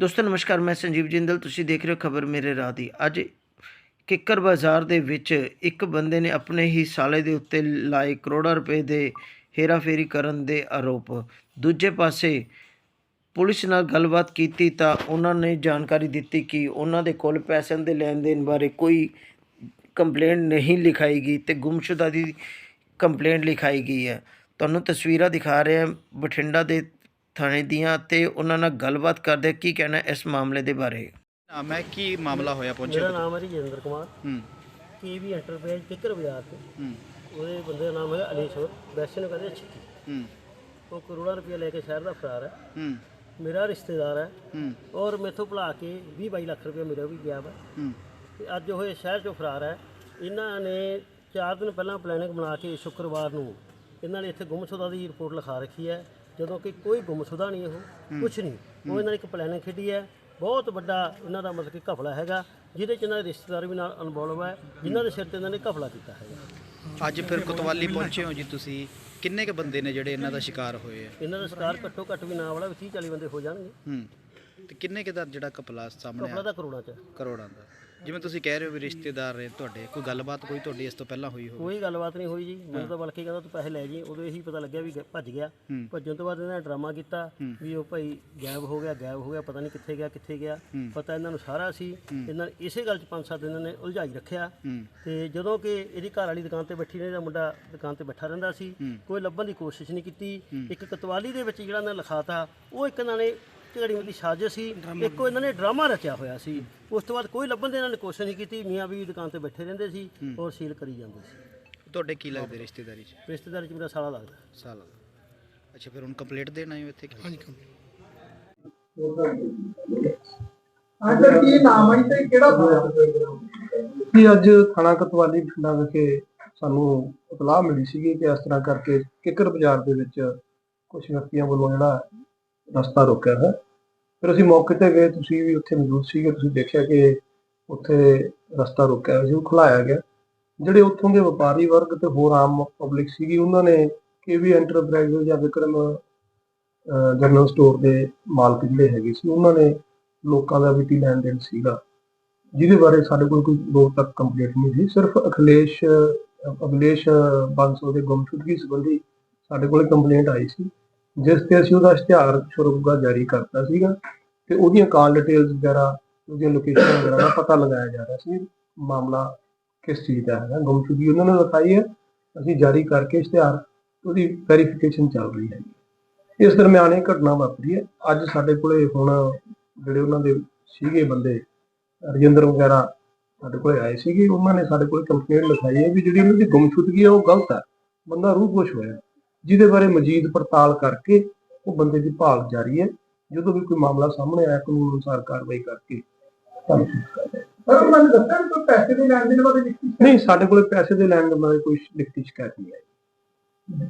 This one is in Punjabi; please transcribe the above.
ਦੋਸਤੋ, ਨਮਸਕਾਰ, ਮੈਂ ਸੰਜੀਵ ਜਿੰਦਲ। ਤੁਸੀਂ ਦੇਖ ਰਹੇ ਹੋ ਖਬਰ ਮੇਰੇ ਰਾਹ ਦੀ। ਅੱਜ ਕਿੱਕਰ ਬਾਜ਼ਾਰ ਦੇ ਵਿੱਚ ਇੱਕ ਬੰਦੇ ਨੇ ਆਪਣੇ ਹੀ ਸਾਲੇ ਦੇ ਉੱਤੇ ਲਾਏ ਕਰੋੜਾਂ ਰੁਪਏ ਦੇ ਹੇਰਾਫੇਰੀ ਕਰਨ ਦੇ ਆਰੋਪ। ਦੂਜੇ ਪਾਸੇ ਪੁਲਿਸ ਨਾਲ ਗੱਲਬਾਤ ਕੀਤੀ ਤਾਂ ਉਹਨਾਂ ਨੇ ਜਾਣਕਾਰੀ ਦਿੱਤੀ ਕਿ ਉਹਨਾਂ ਦੇ ਕੋਲ ਪੈਸਿਆਂ ਦੇ ਲੈਣ ਦੇਣ ਬਾਰੇ ਕੋਈ ਕੰਪਲੇਂਟ ਨਹੀਂ ਲਿਖਾਈ ਗਈ ਤੇ ਗੁੰਮਸ਼ੁਦਾ ਦੀ ਕੰਪਲੇਂਟ ਲਿਖਾਈ ਗਈ ਹੈ। ਤੁਹਾਨੂੰ ਤਸਵੀਰਾਂ ਦਿਖਾ ਰਹੇ ਹਾਂ। ਬਠਿੰਡਾ ਦੇ ਥਾਣੇ ਦੀਆਂ ਤੇ ਉਹਨਾਂ ਨਾਲ ਗੱਲਬਾਤ ਕਰਦੇ ਕੀ ਕਹਿਣਾ ਇਸ ਮਾਮਲੇ ਦੇ ਬਾਰੇ? ਨਾਮ ਹੈ ਕੀ ਮਾਮਲਾ ਹੋਇਆ ਪਹੁੰਚੇ ਮੇਰਾ ਨਾਮ ਹੈ ਜੀ ਕੁਮਾਰ। ਹੂੰ। ਕੇਵੀ ਐਂਟਰਪ੍ਰਾਈਜ਼ ਕਿੱਕਰ ਬਾਜ਼ਾਰ ਤੇ। ਹੂੰ। ਉਹਦੇ ਬੰਦੇ ਦਾ ਨਾਮ ਹੈ ਅਲੀਸ਼ਵਰ ਵੈਸੇ ਨੂੰ ਕਹਿੰਦੇ ਛਿੱਕੀ। ਹੂੰ। ਉਹ ਕਰੋੜਾਂ ਰੁਪਏ ਲੈ ਕੇ ਸ਼ਹਿਰ ਦਾ ਫਰਾਰ ਹੈ। ਹੂੰ। ਮੇਰਾ ਰਿਸ਼ਤੇਦਾਰ ਹੈ। ਹੂੰ। ਔਰ ਮੈਥੋਂ ਭੁਲਾ ਕੇ 20 22 ਲੱਖ ਰੁਪਏ ਮੇਰਾ ਵੀ ਗਿਆ ਵਾ। ਹੂੰ। ਤੇ ਅੱਜ ਉਹ ਸ਼ਹਿਰ ਚੋਂ ਫਰਾਰ ਹੈ। ਇਹਨਾਂ ਨੇ 4 ਦਿਨ ਪਹਿਲਾਂ ਪਲੈਨਿੰਗ ਬਣਾ ਕੇ ਸ਼ੁੱਕਰਵਾਰ ਨੂੰ ਇਹਨਾਂ ਨੇ ਇੱਥੇ ਗੁੰਮਸ਼ੁਦਾ ਦੀ ਰਿਪੋਰਟ ਲਿਖਾ ਰੱਖੀ ਹੈ। ਜਦੋਂ ਕਿ ਕੋਈ ਗੁੰਮਸ਼ੁਦਾ ਨਹੀਂ ਉਹ ਕੁਝ ਨਹੀਂ। ਉਹ ਇਹਨਾਂ ਨੇ ਇੱਕ ਪਲੈਨਿੰਗ ਖੇਡੀ ਹੈ। ਬਹੁਤ ਵੱਡਾ ਇਹਨਾਂ ਦਾ ਮਤਲਬ ਕਿ ਘਪਲਾ ਹੈਗਾ ਜਿਹਦੇ ਚ ਇਹਨਾਂ ਦੇ ਰਿਸ਼ਤੇਦਾਰ ਵੀ ਨਾਲ ਇਨਵੋਲਵ ਹੈ ਜਿਨ੍ਹਾਂ ਦੇ ਸਿਰ ਤੇ ਇਹਨਾਂ ਨੇ ਘਪਲਾ ਕੀਤਾ ਹੈਗਾ। ਅੱਜ ਫਿਰ ਕੋਤਵਾਲੀ ਪਹੁੰਚੇ ਹੋ ਜੀ ਤੁਸੀਂ। ਕਿੰਨੇ ਕ ਬੰਦੇ ਨੇ ਜਿਹੜੇ ਇਹਨਾਂ ਦਾ ਸ਼ਿਕਾਰ ਹੋਏ ਆ? ਇਹਨਾਂ ਦਾ ਸ਼ਿਕਾਰ ਘੱਟੋ ਘੱਟ ਵੀ ਨਾ ਵਾਲਾ ਵੀ 30 40 ਬੰਦੇ ਹੋ ਜਾਣਗੇ। ਹੂੰ। ਤੇ ਕਿੰਨੇ ਕ ਦਾ ਜਿਹੜਾ ਕਪਲਾ ਸਾਹਮਣੇ ਆ? ਕਰੋੜਾਂ ਚ। ਕਰੋੜਾਂ ਦਾ। ਜਿਵੇਂ ਤੁਸੀਂ ਕਹਿ ਰਹੇ ਹੋ ਵੀ ਰਿਸ਼ਤੇਦਾਰ ਨੇ ਤੁਹਾਡੇ ਕੋਈ ਗੱਲਬਾਤ ਕੋਈ ਤੁਹਾਡੀ ਇਸ ਤੋਂ ਪਹਿਲਾਂ ਹੋਈ ਹੋਵੇ? ਕੋਈ ਗੱਲਬਾਤ ਨਹੀਂ ਹੋਈ ਜੀ। ਮੈਨੂੰ ਤਾਂ ਬਲਕਿ ਕਹਿੰਦਾ ਤੂੰ ਪੈਸੇ ਲੈ ਜੀ। ਉਦੋਂ ਇਹੀ ਪਤਾ ਲੱਗਿਆ ਵੀ ਗ- ਭੱਜ ਗਿਆ। ਹੂੰ। ਭੱਜਣ ਤੋਂ ਬਾਅਦ ਇਹਨਾਂ ਨੇ ਡਰਾਮਾ ਕੀਤਾ ਵੀ ਉਹ ਭਾਈ ਗਾਇਬ ਹੋ ਗਿਆ ਗਾਇਬ ਹੋ ਗਿਆ ਪਤਾ ਨਹੀਂ ਕਿੱਥੇ ਗਿਆ ਕਿੱਥੇ ਗਿਆ। ਪਤਾ ਇਹਨਾਂ ਨੂੰ ਸਾਰਾ ਸੀ। ਇਹਨਾਂ ਨੇ ਇਸੇ ਗੱਲ 'ਚ ਪੰਜ ਸੱਤ ਦਿਨ ਨੇ ਉਲਝਾਈ ਰੱਖਿਆ। ਹੂੰ। ਤੇ ਜਦੋਂ ਕਿ ਇਹਦੀ ਘਰ ਵਾਲੀ ਦੁਕਾਨ ਤੇ ਬੈਠੀ ਨੇ ਇਹਦਾ ਮੁੰਡਾ ਦੁਕਾਨ ਤੇ ਬੈਠਾ ਰਹਿੰਦਾ ਸੀ। ਕੋਈ ਲੱਭਣ ਦੀ ਕੋਸ਼ਿਸ਼ ਨਹੀਂ ਕੀਤੀ। ਇੱਕ ਕਤਵਾਲੀ ਦੇ ਵਿੱਚ ਜਿਹੜਾ ਇਹਨਾਂ ਨੇ ਲਿਖਾਤਾ ਉਹ ਇੱਕ ਇਹਨਾਂ ਨੇ ਝਗੜੀ ਦੀ ਸਾਜ਼ਿਸ਼ ਸੀ ਇੱਕੋ ਇਹਨਾਂ ਨੇ ਡਰਾਮਾ ਰਚਿਆ ਹੋਇਆ ਸੀ। ਉਸ ਤੋਂ ਬਾਅਦ ਕੋਈ ਲੱਭਣ ਦੀ ਇਹਨਾਂ ਨੇ ਕੋਸ਼ਿਸ਼ ਨਹੀਂ ਕੀਤੀ ਮੀਆਂ ਵੀ ਦੁਕਾਨ ਤੇ ਬੈਠੇ ਰਹਿੰਦੇ ਸੀ ਔਰ ਸੀਲ ਕਰੀ ਜਾਂਦੇ ਸੀ। ਤੁਹਾਡੇ ਕੀ ਲੱਗਦੇ ਰਿਸ਼ਤੇਦਾਰੀ ਚ? ਰਿਸ਼ਤੇਦਾਰੀ ਚ ਮੇਰਾ ਸਾਲਾ ਲੱਗਦਾ। ਸਾਲ। ਅੱਛਾ ਫਿਰ ਹੁਣ ਕੰਪਲੀਟ ਦੇਣ ਆਏ ਹੋ ਇੱਥੇ? ਹਾਂਜੀ ਅੰਦਰ ਕੀ ਨਾਮ ਹੈ ਤੇ ਕਿਹੜਾ ਜੀ ਅੱਜ ਥਾਣਾ ਕਤਵਾਲੀ ਬਠਿੰਡਾ ਵਿਖੇ ਸਾਨੂੰ ਇਤਲਾਹ ਮਿਲੀ ਸੀਗੀ ਕਿ ਇਸ ਤਰ੍ਹਾਂ ਕਰਕੇ ਕਿੱਕਰ ਬਾਜ਼ਾਰ ਦੇ ਵਿੱਚ ਕੁਝ ਵਿਅਕਤੀਆਂ ਵੱਲੋਂ ਜਿਹੜਾ ਰਸਤਾ ਰੋਕਿਆ ਹੈ। ਫਿਰ ਅਸੀਂ ਮੌਕੇ ਤੇ ਗਏ ਤੁਸੀਂ ਵੀ ਉੱਥੇ ਮੌਜੂਦ ਸੀਗੇ ਤੁਸੀਂ ਦੇਖਿਆ ਕਿ ਉੱਥੇ ਰਸਤਾ ਰੋਕਿਆ ਹੋਇਆ ਸੀ ਉਹ ਖੁਲਾਇਆ ਗਿਆ। ਜਿਹੜੇ ਉੱਥੋਂ ਦੇ ਵਪਾਰੀ ਵਰਗ ਤੇ ਹੋਰ ਆਮ ਪਬਲਿਕ ਸੀਗੀ ਉਹਨਾਂ ਨੇ ਕੇਵੀ ਐਂਟਰਪ੍ਰਾਈਜ਼ ਜਾਂ ਵਿਕਰਮ ਜਨਰਲ ਸਟੋਰ ਦੇ ਮਾਲਕ ਜਿਹੜੇ ਹੈਗੇ ਸੀ ਉਹਨਾਂ ਨੇ ਲੋਕਾਂ ਦਾ ਵਿੱਤੀ ਲੈਣ ਦੇਣ ਸੀਗਾ। ਜਿਹਦੇ ਬਾਰੇ ਸਾਡੇ ਕੋਲ ਕੋਈ ਦੋ ਤੱਕ ਕੰਪਲੀਟ ਨਹੀਂ ਸੀ। ਸਿਰਫ ਅਖਿਲੇਸ਼ ਅ, ਅਖਿਲੇਸ਼ ਬਾਂਸੋ ਦੇ ਗੁੰਮਸ਼ੁਦਗੀ ਸੰਬੰਧੀ ਸਾਡੇ ਕੋਲ ਕੰਪਲੇਂਟ ਆਈ ਸੀ। ਜਿਸ ਤੇ ਅਸੀਂ ਉਹਦਾ ਇਸ਼ਤਿਹਾਰ ਸ਼ੁਰੂਗਾ ਜਾਰੀ ਕਰਤਾ ਸੀਗਾ ਤੇ ਉਹਦੀਆਂ ਕਾਲ ਡਿਟੇਲਸ ਵਗੈਰਾ, ਉਹਦੀਆਂ ਲੋਕੇਸ਼ਨ ਵਗੈਰਾ ਦਾ ਪਤਾ ਲਗਾਇਆ ਜਾ ਰਿਹਾ ਸੀ। ਮਾਮਲਾ ਕਿਸ ਚੀਜ਼ ਦਾ ਹੈ ਗੁੰਮਸ਼ੁਦਗੀ ਉਹਨਾਂ ਨੇ ਲਿਖਾਈ ਹੈ। ਅਸੀਂ ਜਾਰੀ ਕਰਕੇ ਇਸ਼ਤਿਹਾਰ, ਉਹਦੀ ਵੈਰੀਫਿਕੇਸ਼ਨ ਚੱਲ ਰਹੀ ਹੈ। ਇਸ ਦਰਮਿਆਨ ਇਹ ਘਟਨਾ ਵਾਪਰੀ ਹੈ। ਅੱਜ ਸਾਡੇ ਕੋਲੇ ਹੁਣ ਜਿਹੜੇ ਉਹਨਾਂ ਦੇ ਸੀਗੇ ਬੰਦੇ, ਰਜਿੰਦਰ ਵਗੈਰਾ ਸਾਡੇ ਕੋਲੇ ਆਏ ਸੀਗੇ। ਉਹਨਾਂ ਨੇ ਸਾਡੇ ਕੋਲ ਕੰਪਲੇਂਟ ਲਿਖਾਈ ਹੈ ਵੀ ਜਿਹੜੀ ਉਹਨਾਂ ਦੀ ਗੁੰਮਸ਼ੁਦਗੀ ਹੈ, ਉਹ ਗਲਤ ਹੈ। ਬੰਦਾ ਰੂਹ ਖੁਸ਼ ਹੋਇਆ। ਜਿਹਦੇ ਬਾਰੇ ਮਜ਼ੀਦ ਪੜਤਾਲ ਕਰਕੇ ਉਹ ਬੰਦੇ ਦੀ ਭਾਲ ਜਾਰੀ ਹੈ। ਜਦੋਂ ਵੀ ਕੋਈ ਮਾਮਲਾ ਸਾਹਮਣੇ ਆਇਆ ਕਾਨੂੰਨ ਅਨੁਸਾਰ ਕਾਰਵਾਈ ਕਰਕੇ ਤੁਹਾਨੂੰ ਕਰ। ਪਰ ਦੱਸਿਆ ਪੈਸੇ ਦੇ ਲੈਣ ਬਾਰੇ ਲਿਖੀ ਨਹੀਂ ਸਾਡੇ ਕੋਲੇ ਪੈਸੇ ਦੇ ਲੈਣ ਦੇਣ ਬਾਰੇ ਕੋਈ ਲਿਖਤੀ ਸ਼ਿਕਾਇਤ ਨਹੀਂ ਆਈ।